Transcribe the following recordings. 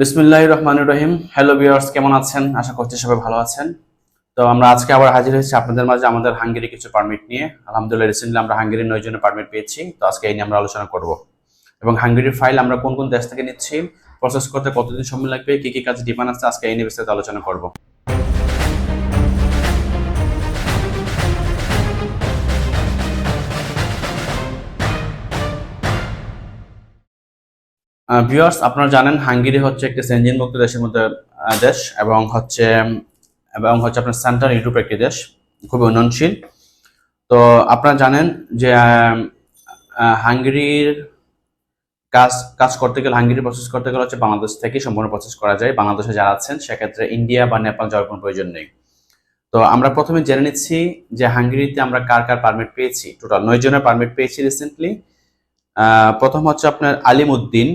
বিসমুল্লাহ রহমান রহিম। Hello viewers কেমন আছেন? আশা করছি সবাই ভালো আছেন। তো আমরা আজকে আবার হাজির হয়েছি আপনাদের মাঝে আমাদের হাঙ্গেরি কিছু পারমিট নিয়ে। আলহামদুলিল্লাহ রিসেন্টলি আমরা হাঙ্গেরির নয় জনের পারমিট পেয়েছি। তো আজকে এই নিয়ে আমরা আলোচনা করব। এবং হাঙ্গেরির ফাইল আমরা কোন কোন দেশ থেকে নিচ্ছি প্রসেস করতে কতদিন সময় লাগবে, কী কী কাজ ডিমান্ড আছে, আজকে এই নিয়ে বিস্তারিত আলোচনা করব। ভিউয়ার্স আপনারা জানেন, হাঙ্গেরি হচ্ছে একটি সেনজিন মুক্ত দেশের মধ্যে দেশ এবং হচ্ছে এবং হচ্ছে আপনার সেন্ট্রাল ইউরোপ একটি দেশ, খুবই উন্নয়নশীল। তো আপনারা জানেন যে হাঙ্গেরির কাজ কাজ করতে গেলে হাঙ্গেরি প্রসেস করতে গেলে হচ্ছে বাংলাদেশ থেকে সম্পূর্ণ প্রসেস করা যায়। বাংলাদেশে যারা আছেন, সেক্ষেত্রে ইন্ডিয়া বা নেপাল যাওয়ার কোনো প্রয়োজন নেই। তো আমরা প্রথমে জেনে নিচ্ছি যে হাঙ্গেরিতে আমরা কার কার পারমিট পেয়েছি। টোটাল নয় জনের পারমিট পেয়েছি রিসেন্টলি প্রথম হচ্ছে আপনার আলিম উদ্দিন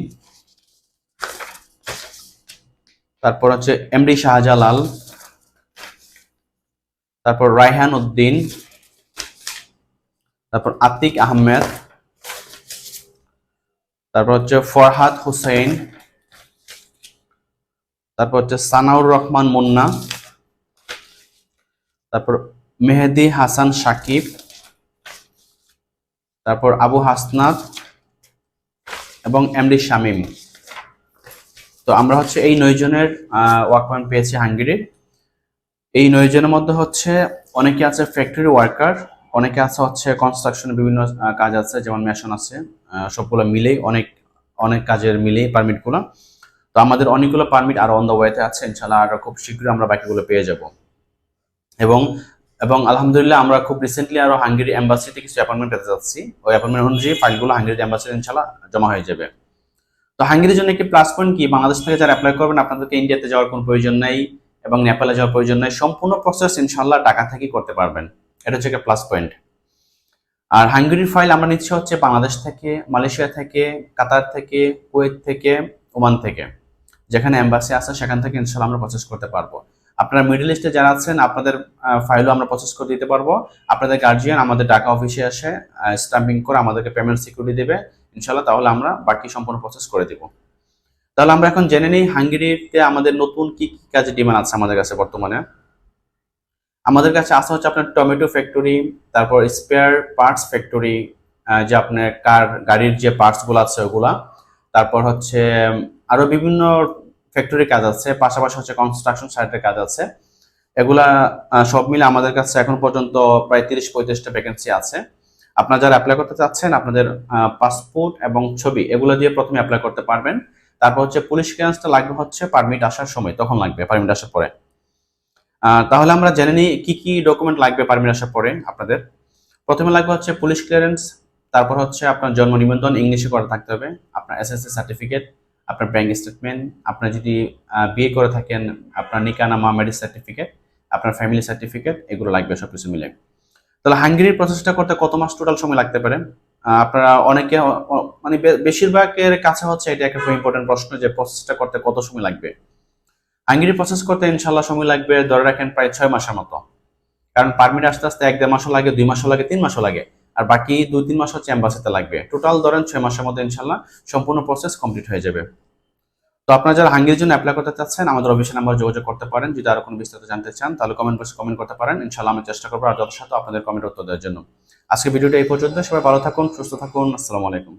তারপর হচ্ছে এমডি শাহজালাল, তারপর রায়হান উদ্দিন, তারপর আতিক আহমেদ, তারপর হচ্ছে ফরহাদ হুসেন তারপর হচ্ছে সানাউর রহমান মুন্না, তারপর মেহেদি হাসান সাকিব, তারপর আবু হাসনাত এবং এমডি শামীম। তো আমরা হচ্ছে এই নয় জনের ওয়ার্কম্যান পেয়েছি হাঙ্গেরির এই নয় জনের মধ্যে হচ্ছে অনেকে আছে ফ্যাক্টরি ওয়ার্কার অনেকে আছে হচ্ছে কনস্ট্রাকশন বিভিন্ন কাজ আছে, যেমন মেশন আছে সবগুলো মিলেই অনেক অনেক কাজের মিলেই পারমিটগুলো তো আমাদের অনেকগুলো পারমিট আরও অন দ্য ওয়েতে আছে ইনশাল্লাহ আর খুব শীঘ্রই আমরা বাকিগুলো পেয়ে যাব। এবং এবং আলহামদুলিল্লাহ আমরা খুব রিসেন্টলি আরও হাঙ্গেরি এম্বাসিতে কিছু অ্যাপয়েন্টমেন্ট পেতে যাচ্ছি। ওই অ্যাপয়েন্টমেন্ট অনুযায়ী ফাইলগুলো হাঙ্গেরি এম্বাসিতে ইনশাল্লাহ জমা হয়ে যাবে। তো হাঙ্গেরির জন্য একটি প্লাস পয়েন্ট কি? বাংলাদেশ থেকে যারা অ্যাপ্লাই করবেন, আপনাদেরকে ইন্ডিয়াতে যাওয়ার কোনো প্রয়োজন নেই এবং নেপালে যাওয়ার প্রয়োজন নেই। সম্পূর্ণ প্রসেস ইনশাল্লাহ টাকা থেকেই করতে পারবেন। এটা হচ্ছে একটা প্লাস পয়েন্ট আর হাঙ্গেরির ফাইল আমরা নিচ্ছি হচ্ছে বাংলাদেশ থেকে, মালয়েশিয়া থেকে, কাতার থেকে, কুয়েত থেকে, ওমান থেকে। যেখানে অ্যাম্বাসি আছে, সেখান থেকে ইনশাল্লাহ আমরা প্রসেস করতে পারব। আপনারা মিডল ইস্টে যারা আছেন, আপনাদের ফাইলও আমরা প্রসেস করে দিতে পারব। আপনাদের গার্জিয়ান আমাদের ঢাকা অফিসে এসে স্ট্যাম্পিং করে আমাদেরকে পেমেন্ট সিকিউরিটি দেবে। ইনশাল্লাহ তাহলে আমরা বাকি সম্পূর্ণ প্রসেস করে দিব। তাহলে আমরা এখন জেনে নিই হাঙ্গেরিতে আমাদের নতুন কি কি কাজে ডিমান্ড আছে আমাদের কাছে বর্তমানে। আমাদের কাছে আসা হচ্ছে আপনার টমেটো ফ্যাক্টরি তারপর স্পেয়ার পার্টস ফ্যাক্টরি যে আপনার কার গাড়ির যে পার্টসগুলো আছে ওগুলা। তারপর হচ্ছে উম, আরও বিভিন্ন ফ্যাক্টরি কাজ আছে পাশাপাশি হচ্ছে কনস্ট্রাকশন সাইটের কাজ আছে। এগুলা সব মিলে আমাদের কাছে এখন পর্যন্ত প্রায় তিরিশ পঁয়ত্রিশটা ভ্যাকেন্সি আছে। আপনারা যারা অ্যাপ্লাই করতে চাচ্ছেন, আপনাদের পাসপোর্ট এবং ছবি এগুলো দিয়ে প্রথমে অ্যাপ্লাই করতে পারবেন। তারপর হচ্ছে পুলিশ ক্লিয়ারেন্সটা লাগবে হচ্ছে পারমিট আসার সময়, তখন লাগবে পারমিট আসার পরে। তাহলে আমরা জেনে নিই কি কি ডকুমেন্ট লাগবে পারমিট আসার পরে আপনাদের। প্রথমে লাগবে হচ্ছে পুলিশ ক্লিয়ারেন্স তারপর হচ্ছে আপনার জন্ম নিবন্ধন, ইংলিশে করা থাকতে হবে, আপনার এসএসসি সার্টিফিকেট আপনার ব্যাংক স্টেটমেন্ট আপনার যদি বিয়ে করে থাকেন, আপনার নিকানামা ম্যারেজ সার্টিফিকেট আপনার ফ্যামিলি সার্টিফিকেট এগুলো লাগবে সব কিছু মিলে। তাহলে হাঙ্গেরির প্রসেসটা করতে কত মাস টোটাল সময় লাগতে পারে? আপনারা অনেকে মানে বেশিরভাগের কাছে হচ্ছে এটা একটা খুব ইম্পর্টেন্ট প্রশ্ন যে প্রসেসটা করতে কত সময় লাগবে? হাঙ্গেরি প্রসেস করতে ইনশাল্লাহ সময় লাগবে ধরে রাখেন প্রায় ছয় মাসের মতো। কারণ পারমিট আসতে আসতে এক দেড় মাসও লাগে, দুই মাসও লাগে, তিন মাসও লাগে। আর বাকি দুই, তিন মাস হচ্ছে এম্বাসিতে লাগবে। টোটাল ধরেন ছয় মাসের মধ্যে ইনশাল্লাহ সম্পূর্ণ প্রসেস কমপ্লিট হয়ে যাবে। তো আপনারা যারা হাঙ্গির জন্য অ্যাপ্লাই করতে চাচ্ছেন, আমাদের অফিসের নাম্বার যোগাযোগ করতে পারেন। যদি আরও কোনো বিস্তারিত জানতে চান, তাহলে কমেন্ট বক্সে কমেন্ট করতে পারেন। ইনশাল্লাহ আমি চেষ্টা করব আর যথাসাধ্য আপনাদের কমেন্ট উত্তর দেওয়ার জন্য। আজকে ভিডিওটা এই পর্যন্ত। সবাই ভালো থাকুন, সুস্থ থাকুন। আসসালামু আলাইকুম।